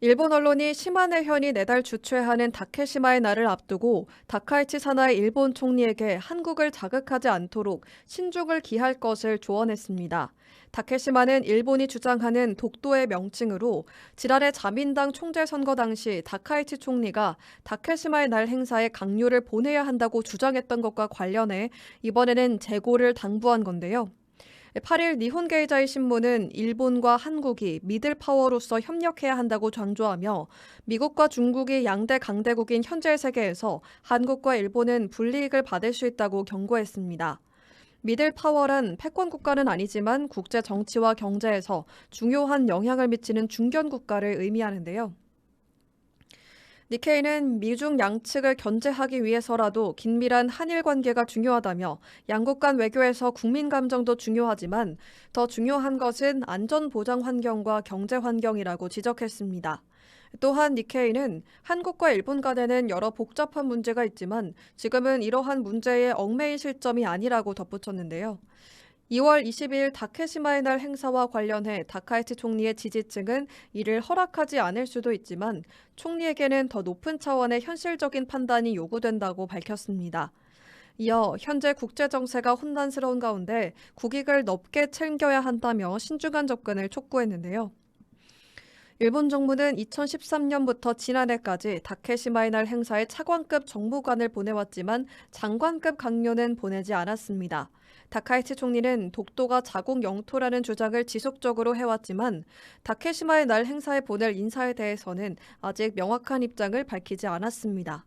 일본 언론이 시마네 현이 내달 주최하는 다케시마의 날을 앞두고 다카이치 사나이 일본 총리에게 한국을 자극하지 않도록 신중을 기할 것을 조언했습니다. 다케시마는 일본이 주장하는 독도의 명칭으로 지난해 자민당 총재 선거 당시 다카이치 총리가 다케시마의 날 행사에 강요를 보내야 한다고 주장했던 것과 관련해 이번에는 재고를 당부한 건데요. 8일 니혼게이자의 신문은 일본과 한국이 미들 파워로서 협력해야 한다고 강조하며 미국과 중국이 양대 강대국인 현재 세계에서 한국과 일본은 불이익을 받을 수 있다고 경고했습니다. 미들 파워란 패권 국가는 아니지만 국제 정치와 경제에서 중요한 영향을 미치는 중견 국가를 의미하는데요. 니케이는 미중 양측을 견제하기 위해서라도 긴밀한 한일 관계가 중요하다며 양국 간 외교에서 국민 감정도 중요하지만 더 중요한 것은 안전 보장 환경과 경제 환경이라고 지적했습니다. 또한 니케이는 한국과 일본 간에는 여러 복잡한 문제가 있지만 지금은 이러한 문제에 얽매인 실점이 아니라고 덧붙였는데요. 2월 22일 다케시마의 날 행사와 관련해 다카이치 총리의 지지층은 이를 허락하지 않을 수도 있지만 총리에게는 더 높은 차원의 현실적인 판단이 요구된다고 밝혔습니다. 이어 현재 국제 정세가 혼란스러운 가운데 국익을 넓게 챙겨야 한다며 신중한 접근을 촉구했는데요. 일본 정부는 2013년부터 지난해까지 다케시마의 날 행사에 차관급 정무관을 보내왔지만 장관급 강요는 보내지 않았습니다. 다카이치 총리는 독도가 자국 영토라는 주장을 지속적으로 해왔지만 다케시마의 날 행사에 보낼 인사에 대해서는 아직 명확한 입장을 밝히지 않았습니다.